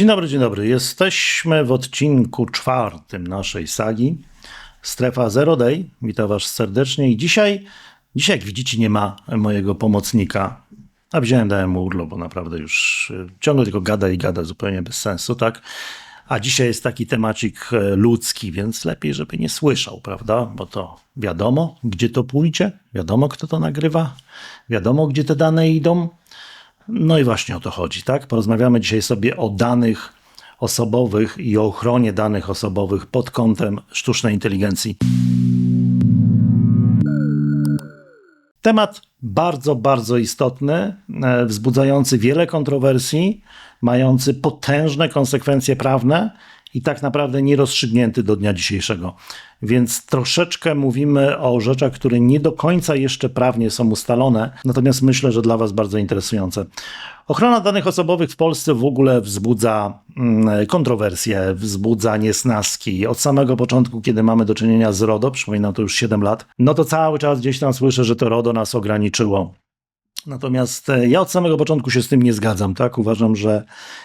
Dzień dobry, dzień dobry. Jesteśmy w odcinku czwartym naszej sagi Strefa Zero Day. Witam Was serdecznie i dzisiaj, dzisiaj jak widzicie nie ma mojego pomocnika. A wziąłem, dałem mu urlop, bo naprawdę już y, ciągle tylko gada i gada zupełnie bez sensu, tak? A dzisiaj jest taki temacik e, ludzki, więc lepiej, żeby nie słyszał, prawda? Bo to wiadomo, gdzie to pójdzie, wiadomo, kto to nagrywa, wiadomo, gdzie te dane idą. No i właśnie o to chodzi, tak? Porozmawiamy dzisiaj sobie o danych osobowych i o ochronie danych osobowych pod kątem sztucznej inteligencji. Temat bardzo, bardzo istotny, e, wzbudzający wiele kontrowersji, mający potężne konsekwencje prawne i tak naprawdę nierozstrzygnięty do dnia dzisiejszego. Więc troszeczkę mówimy o rzeczach, które nie do końca jeszcze prawnie są ustalone, natomiast myślę, że dla Was bardzo interesujące. Ochrona danych osobowych w Polsce w ogóle wzbudza mm, kontrowersje, wzbudza niesnaski. Od samego początku, kiedy mamy do czynienia z RODO, przypominam to już 7 lat, no to cały czas gdzieś tam słyszę, że to RODO nas ograniczyło. Natomiast e, ja od samego początku się z tym nie zgadzam. Tak? Uważam, że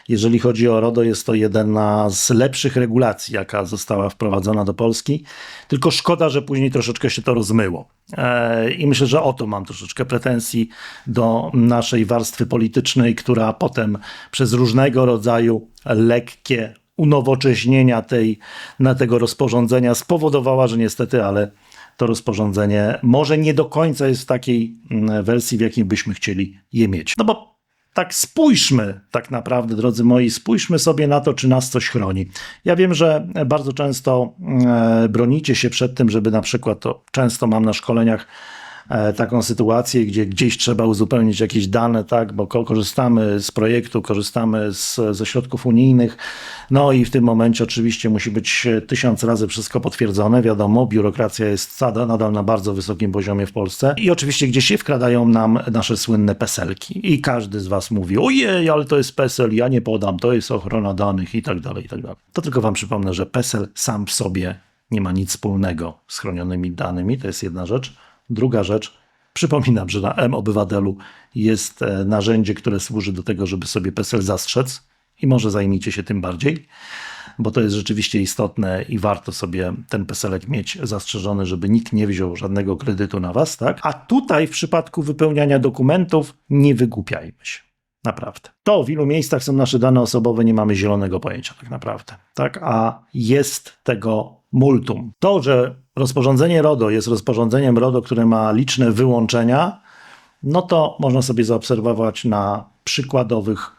jeżeli chodzi o RODO, jest to jedna z lepszych regulacji, jaka została wprowadzona do Polski. Tylko szkoda, że później troszeczkę się to rozmyło. E, I myślę, że o to mam troszeczkę pretensji do naszej warstwy politycznej, która potem przez różnego rodzaju lekkie unowocześnienia tej, na tego rozporządzenia spowodowała, że niestety, ale to rozporządzenie może nie do końca jest w takiej mm, wersji, w jakiej byśmy chcieli je mieć. No bo tak spójrzmy, tak naprawdę, drodzy moi, spójrzmy sobie na to, czy nas coś chroni. Ja wiem, że bardzo często mm, bronicie się przed tym, żeby na przykład, to często mam na szkoleniach, taką sytuację, gdzie gdzieś trzeba uzupełnić jakieś dane, tak, bo korzystamy z projektu, korzystamy z, ze środków unijnych, no i w tym momencie oczywiście musi być tysiąc razy wszystko potwierdzone, wiadomo, biurokracja jest nadal na bardzo wysokim poziomie w Polsce i oczywiście gdzieś się wkradają nam nasze słynne peselki i każdy z was mówi, ojej, ale to jest PESEL, ja nie podam, to jest ochrona danych i tak dalej, i tak dalej. To tylko wam przypomnę, że PESEL sam w sobie nie ma nic wspólnego z chronionymi danymi, to jest jedna rzecz. Druga rzecz, przypominam, że na M-Obywatelu jest e, narzędzie, które służy do tego, żeby sobie PESEL zastrzec i może zajmijcie się tym bardziej, bo to jest rzeczywiście istotne i warto sobie ten PESELek mieć zastrzeżony, żeby nikt nie wziął żadnego kredytu na was, tak? A tutaj w przypadku wypełniania dokumentów nie wygłupiajmy się. Naprawdę. To w ilu miejscach są nasze dane osobowe, nie mamy zielonego pojęcia tak naprawdę. Tak? A jest tego multum. To, że rozporządzenie RODO jest rozporządzeniem RODO, które ma liczne wyłączenia, no to można sobie zaobserwować na przykładowych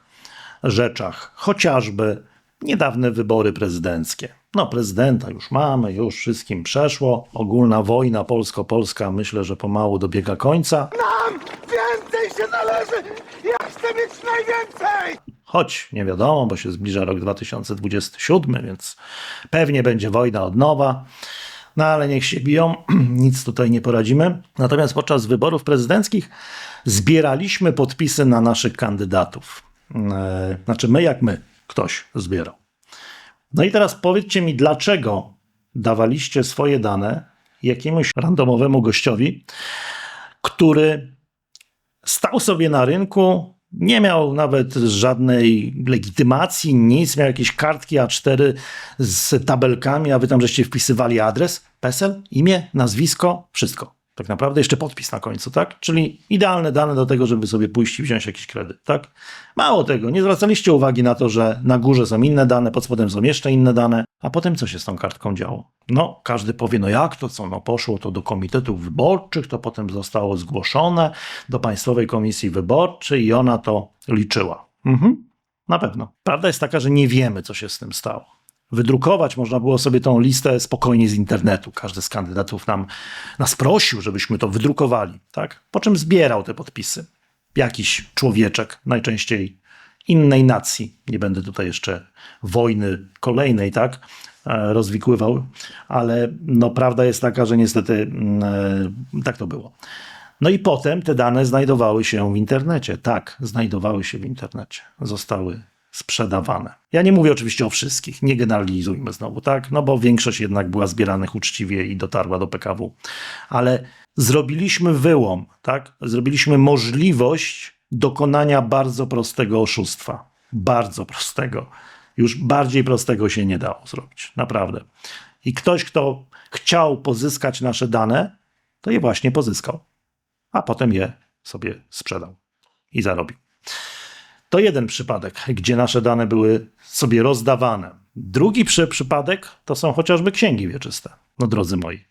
rzeczach, chociażby niedawne wybory prezydenckie. No, prezydenta już mamy, już wszystkim przeszło. Ogólna wojna polsko-polska myślę, że pomału dobiega końca. Nam więcej się należy! Ja chcę mieć najwięcej! Choć nie wiadomo, bo się zbliża rok 2027, więc pewnie będzie wojna od nowa. No ale niech się biją, nic tutaj nie poradzimy. Natomiast podczas wyborów prezydenckich zbieraliśmy podpisy na naszych kandydatów. E, znaczy my jak my, ktoś zbierał. No i teraz powiedzcie mi, dlaczego dawaliście swoje dane jakiemuś randomowemu gościowi, który stał sobie na rynku, nie miał nawet żadnej legitymacji, nic, miał jakieś kartki A4 z tabelkami, a wy tam żeście wpisywali adres, PESEL, imię, nazwisko, wszystko. Tak naprawdę jeszcze podpis na końcu, tak? Czyli idealne dane do tego, żeby sobie pójść i wziąć jakiś kredyt, tak? Mało tego, nie zwracaliście uwagi na to, że na górze są inne dane, pod spodem są jeszcze inne dane, a potem co się z tą kartką działo? No, każdy powie, no jak to co? No poszło to do komitetów wyborczych, to potem zostało zgłoszone do Państwowej Komisji Wyborczej i ona to liczyła. Mhm, na pewno. Prawda jest taka, że nie wiemy, co się z tym stało wydrukować. Można było sobie tą listę spokojnie z internetu. Każdy z kandydatów nam, nas prosił, żebyśmy to wydrukowali. Tak? Po czym zbierał te podpisy. Jakiś człowieczek, najczęściej innej nacji. Nie będę tutaj jeszcze wojny kolejnej, tak? E, rozwikływał, ale no, prawda jest taka, że niestety mm, e, tak to było. No i potem te dane znajdowały się w internecie. Tak, znajdowały się w internecie. Zostały sprzedawane. Ja nie mówię oczywiście o wszystkich, nie generalizujmy znowu, tak? No bo większość jednak była zbieranych uczciwie i dotarła do PKW. Ale zrobiliśmy wyłom, tak? Zrobiliśmy możliwość dokonania bardzo prostego oszustwa. Bardzo prostego. Już bardziej prostego się nie dało zrobić. Naprawdę. I ktoś, kto chciał pozyskać nasze dane, to je właśnie pozyskał. A potem je sobie sprzedał i zarobił. To jeden przypadek, gdzie nasze dane były sobie rozdawane. Drugi przy, przypadek to są chociażby księgi wieczyste. No drodzy moi,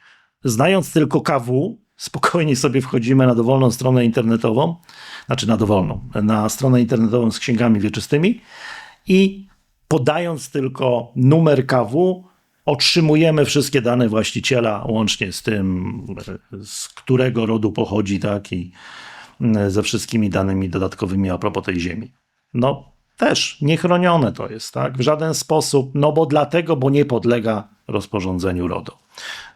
znając tylko KW, spokojnie sobie wchodzimy na dowolną stronę internetową, znaczy na dowolną, na stronę internetową z księgami wieczystymi i podając tylko numer KW, otrzymujemy wszystkie dane właściciela, łącznie z tym, z którego rodu pochodzi, tak, i ze wszystkimi danymi dodatkowymi a propos tej ziemi. No, też niechronione to jest, tak, w żaden sposób, no bo dlatego, bo nie podlega rozporządzeniu RODO.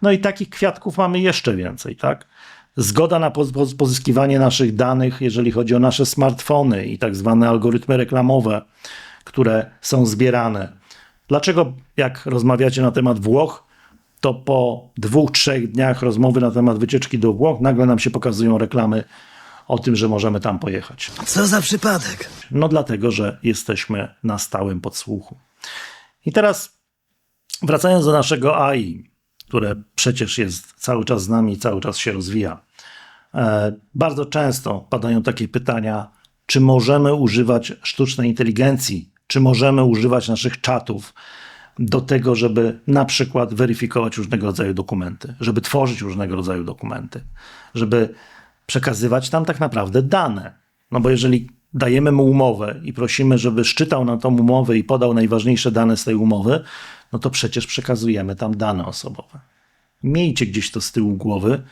No i takich kwiatków mamy jeszcze więcej, tak. Zgoda na poz- poz- pozyskiwanie naszych danych, jeżeli chodzi o nasze smartfony i tak zwane algorytmy reklamowe, które są zbierane. Dlaczego, jak rozmawiacie na temat Włoch, to po dwóch, trzech dniach rozmowy na temat wycieczki do Włoch nagle nam się pokazują reklamy o tym, że możemy tam pojechać? Co za przypadek? No dlatego, że jesteśmy na stałym podsłuchu. I teraz wracając do naszego AI, które przecież jest cały czas z nami, cały czas się rozwija. E, bardzo często padają takie pytania, czy możemy używać sztucznej inteligencji, czy możemy używać naszych czatów do tego, żeby na przykład weryfikować różnego rodzaju dokumenty, żeby tworzyć różnego rodzaju dokumenty, żeby przekazywać tam tak naprawdę dane. No bo jeżeli dajemy mu umowę i prosimy, żeby szczytał na tą umowę i podał najważniejsze dane z tej umowy, no to przecież przekazujemy tam dane osobowe. Miejcie gdzieś to z tyłu głowy,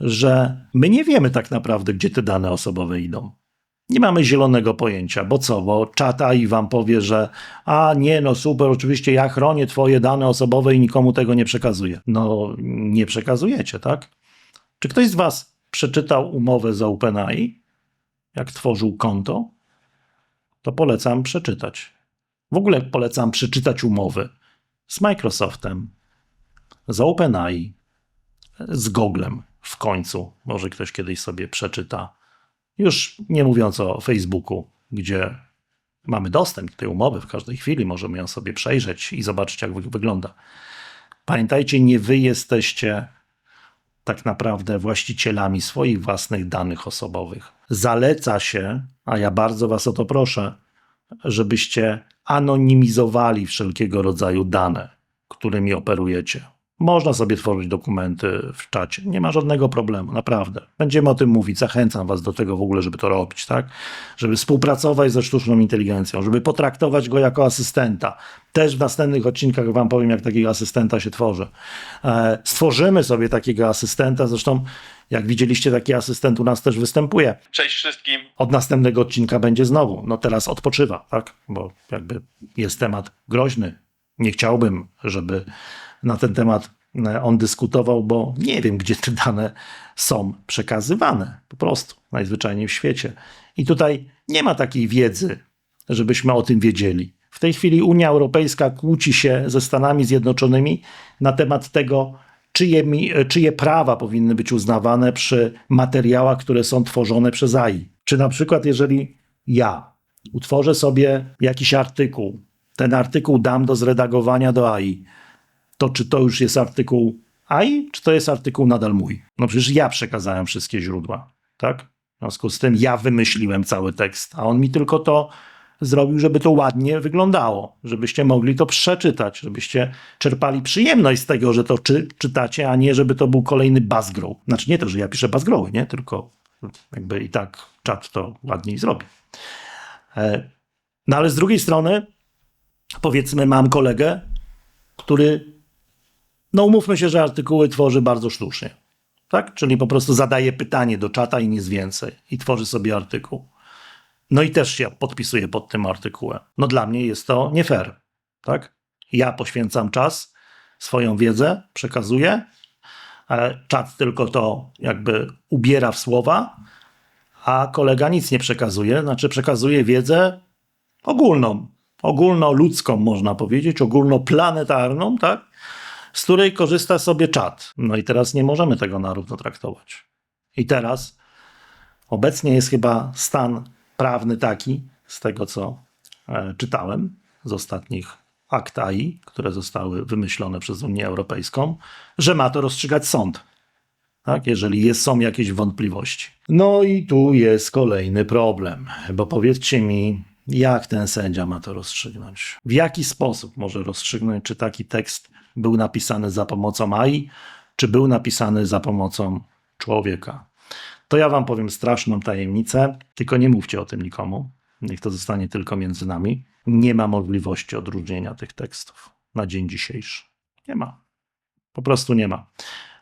że my nie wiemy tak naprawdę, gdzie te dane osobowe idą. Nie mamy zielonego pojęcia, bo co, bo czat AI wam powie, że a nie, no super, oczywiście ja chronię twoje dane osobowe i nikomu tego nie przekazuję. No nie przekazujecie, tak? Czy ktoś z was przeczytał umowę z OpenAI, jak tworzył konto? To polecam przeczytać. W ogóle polecam przeczytać umowy z Microsoftem, z OpenAI, z Googlem w końcu. Może ktoś kiedyś sobie przeczyta. Już nie mówiąc o Facebooku, gdzie mamy dostęp do tej umowy w każdej chwili, możemy ją sobie przejrzeć i zobaczyć, jak wy- wygląda. Pamiętajcie, nie wy jesteście tak naprawdę właścicielami swoich własnych danych osobowych. Zaleca się, a ja bardzo was o to proszę, żebyście anonimizowali wszelkiego rodzaju dane, którymi operujecie. Można sobie tworzyć dokumenty w czacie, nie ma żadnego problemu, naprawdę. Będziemy o tym mówić, zachęcam was do tego w ogóle, żeby to robić, tak? Żeby współpracować ze sztuczną inteligencją, żeby potraktować go jako asystenta. Też w następnych odcinkach wam powiem, jak takiego asystenta się tworzy. E, stworzymy sobie takiego asystenta, zresztą jak widzieliście, taki asystent u nas też występuje Cześć wszystkim. od następnego odcinka będzie znowu. No teraz odpoczywa, tak? Bo jakby jest temat groźny. Nie chciałbym, żeby na ten temat e, on dyskutował, bo nie wiem, gdzie te dane są przekazywane. Po prostu, najzwyczajniej w świecie. I tutaj nie ma takiej wiedzy, żebyśmy o tym wiedzieli. W tej chwili Unia Europejska kłóci się ze Stanami Zjednoczonymi na temat tego, czyje, mi, czyje prawa powinny być uznawane przy materiałach, które są tworzone przez AI. Czy na przykład, jeżeli ja utworzę sobie jakiś artykuł, ten artykuł dam do zredagowania do AI, to czy to już jest artykuł AI, czy to jest artykuł nadal mój? No przecież ja przekazałem wszystkie źródła, tak? W związku z tym ja wymyśliłem cały tekst, a on mi tylko to zrobił, żeby to ładnie wyglądało, żebyście mogli to przeczytać, żebyście czerpali przyjemność z tego, że to czy, czytacie, a nie żeby to był kolejny buzzgrow. Znaczy nie to, że ja piszę buzzgrowy, nie? Tylko jakby i tak czat to ładniej zrobi. E, No ale z drugiej strony, powiedzmy, mam kolegę, który, no umówmy się, że artykuły tworzy bardzo sztucznie. Tak? Czyli po prostu zadaje pytanie do czata i nic więcej. I tworzy sobie artykuł. No i też się podpisuję pod tym artykułem. No dla mnie jest to nie fair. Tak? Ja poświęcam czas, swoją wiedzę przekazuję, ale czat tylko to jakby ubiera w słowa, a kolega nic nie przekazuje, znaczy przekazuje wiedzę ogólną, ogólnoludzką można powiedzieć, ogólnoplanetarną, tak? Z której korzysta sobie czat. No i teraz nie możemy tego na równo traktować. I teraz obecnie jest chyba stan prawny taki, z tego co e, czytałem, z ostatnich akt AI, które zostały wymyślone przez Unię Europejską, że ma to rozstrzygać sąd. Tak, jeżeli jest, są jakieś wątpliwości. No i tu jest kolejny problem, bo powiedzcie mi, jak ten sędzia ma to rozstrzygnąć? W jaki sposób może rozstrzygnąć, czy taki tekst był napisany za pomocą AI, czy był napisany za pomocą człowieka? To ja wam powiem straszną tajemnicę, tylko nie mówcie o tym nikomu. Niech to zostanie tylko między nami. Nie ma możliwości odróżnienia tych tekstów na dzień dzisiejszy. Nie ma. Po prostu nie ma.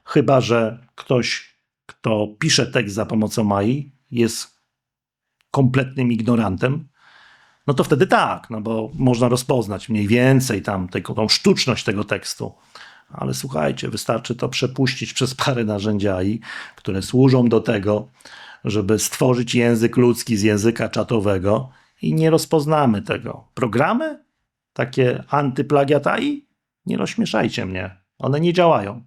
Chyba, że ktoś, kto pisze tekst za pomocą AI, jest kompletnym ignorantem, no to wtedy tak, no bo można rozpoznać mniej więcej tam tego, tą sztuczność tego tekstu. Ale słuchajcie, wystarczy to przepuścić przez parę narzędzi AI, które służą do tego, żeby stworzyć język ludzki z języka czatowego i nie rozpoznamy tego. Programy takie antyplagiat AI? Nie rozśmieszajcie mnie. One nie działają.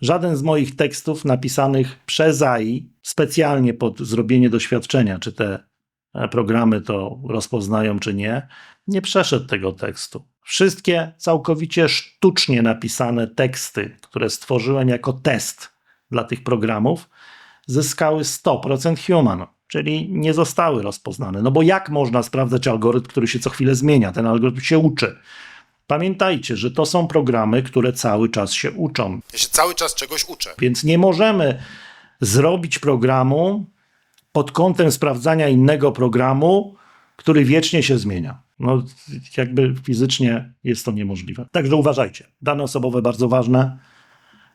Żaden z moich tekstów napisanych przez AI specjalnie pod zrobienie doświadczenia, czy te programy to rozpoznają, czy nie, nie przeszedł tego tekstu. Wszystkie całkowicie sztucznie napisane teksty, które stworzyłem jako test dla tych programów, zyskały 100% human, czyli nie zostały rozpoznane. No bo jak można sprawdzać algorytm, który się co chwilę zmienia? Ten algorytm się uczy. Pamiętajcie, że to są programy, które cały czas się uczą. Ja się cały czas czegoś uczę. Więc nie możemy zrobić programu pod kątem sprawdzania innego programu, który wiecznie się zmienia. No, jakby fizycznie jest to niemożliwe. Także uważajcie. Dane osobowe bardzo ważne.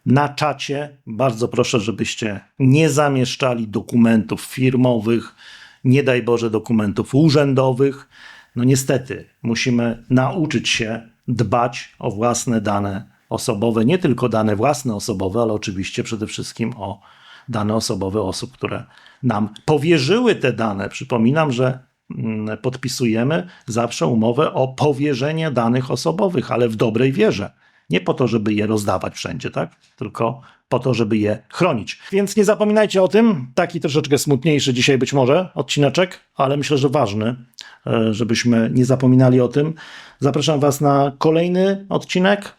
Na czacie bardzo proszę, żebyście nie zamieszczali dokumentów firmowych, nie daj Boże dokumentów urzędowych. No niestety, musimy nauczyć się dbać o własne dane osobowe, nie tylko dane własne osobowe, ale oczywiście przede wszystkim o dane osobowe osób, które nam powierzyły te dane. Przypominam, że mm, podpisujemy zawsze umowę o powierzenie danych osobowych, ale w dobrej wierze. Nie po to, żeby je rozdawać wszędzie, tak? Tylko po to, żeby je chronić. Więc nie zapominajcie o tym. Taki troszeczkę smutniejszy dzisiaj być może odcineczek, ale myślę, że ważny, e, żebyśmy nie zapominali o tym. Zapraszam Was na kolejny odcinek.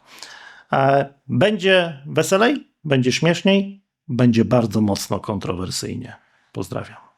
E, Będzie weselej, będzie śmieszniej, będzie bardzo mocno kontrowersyjnie. Pozdrawiam.